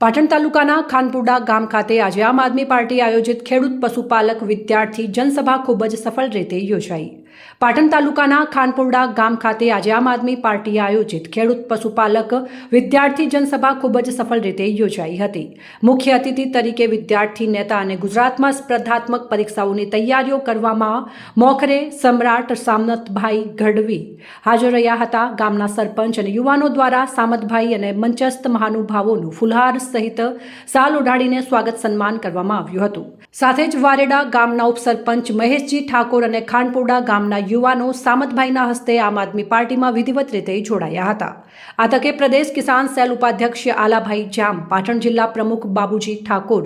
પાટણ તાલુકાના ખાનપુરડા ગામ ખાતે આજે આમ આદમી પાર્ટી આયોજિત ખેડૂત પશુપાલક વિદ્યાર્થી જનસભા ખૂબ જ સફળ રીતે યોજાઈ. પાટણ તાલુકાના ખાનપુરડા ગામ ખાતે આજે આમ આદમી પાર્ટીએ આયોજિત ખેડૂત પશુપાલક વિદ્યાર્થી જનસભા ખૂબ જ સફળ રીતે યોજાઈ હતી. મુખ્ય અતિથિ તરીકે વિદ્યાર્થી નેતા અને ગુજરાતમાં સ્પર્ધાત્મક પરીક્ષાઓની તૈયારીઓ કરવામાં મોખરે સમ્રાટ સામનતભાઈ ગઢવી હાજર રહ્યા હતા. ગામના સરપંચ અને યુવાનો દ્વારા સામતભાઈ અને મંચસ્થ મહાનુભાવોનું ફુલહાર સહિત સાલ ઓઢાડીને સ્વાગત સન્માન કરવામાં આવ્યું હતું. સાથે જ વારેડા ગામના ઉપસરપંચ મહેશજી ઠાકોર અને ખાનપુરડા ગામના યુવાનો સામતભાઈના હસ્તે આમ આદમી પાર્ટીમાં વિધિવત રીતે જોડાયા હતા. આ તકે પ્રદેશ કિસાન સેલ ઉપાધ્યક્ષ આલાભાઈ જામ, પાટણ જિલ્લા પ્રમુખ બાબુજી ઠાકોર,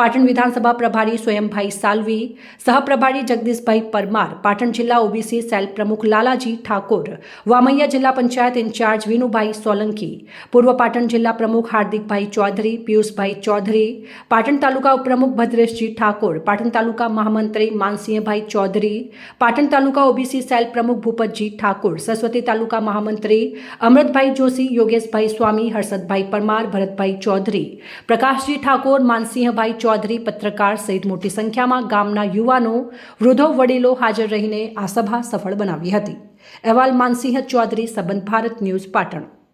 પાટણ વિધાનસભા પ્રભારી સ્વયંભાઈ સાલવી, સહપ્રભારી જગદીશભાઈ પરમાર, પાટણ જિલ્લા ઓબીસી સેલ પ્રમુખ લાલાજી ઠાકોર, વામૈયા જિલ્લા પંચાયત ઇન્ચાર્જ વિનુભાઈ સોલંકી, પૂર્વ પાટણ જિલ્લા પ્રમુખ હાર્દિકભાઈ ચૌધરી, પિયુષભાઈ ચૌધરી, પાટણ તાલુકા ઉપપ્રમુખ ભદ્રેશજી ઠાકોર, પાટણ તાલુકા મહામંત્રી માનસિંહભાઈ ચૌધરી, પાટણ તાલુકા ઓબીસી સેલ પ્રમુખ ભૂપતજી ઠાકોર, સરસ્વતી તાલુકા મહામંત્રી અમૃતભાઈ જોશી, યોગેશભાઈ સ્વામી, હર્ષદભાઈ પરમાર, ભરતભાઈ ચૌધરી, પ્રકાશજી ઠાકોર, માનસિંહભાઈ ચૌધરી, પત્રકાર સહિત મોટી સંખ્યામાં ગામના યુવાનો, વૃદ્ધો, વડીલો હાજર રહીને આ સભા સફળ બનાવી હતી. અહેવાલ માનસિંહ ચૌધરી, સંબંધ ભારત ન્યૂઝ પાટણ.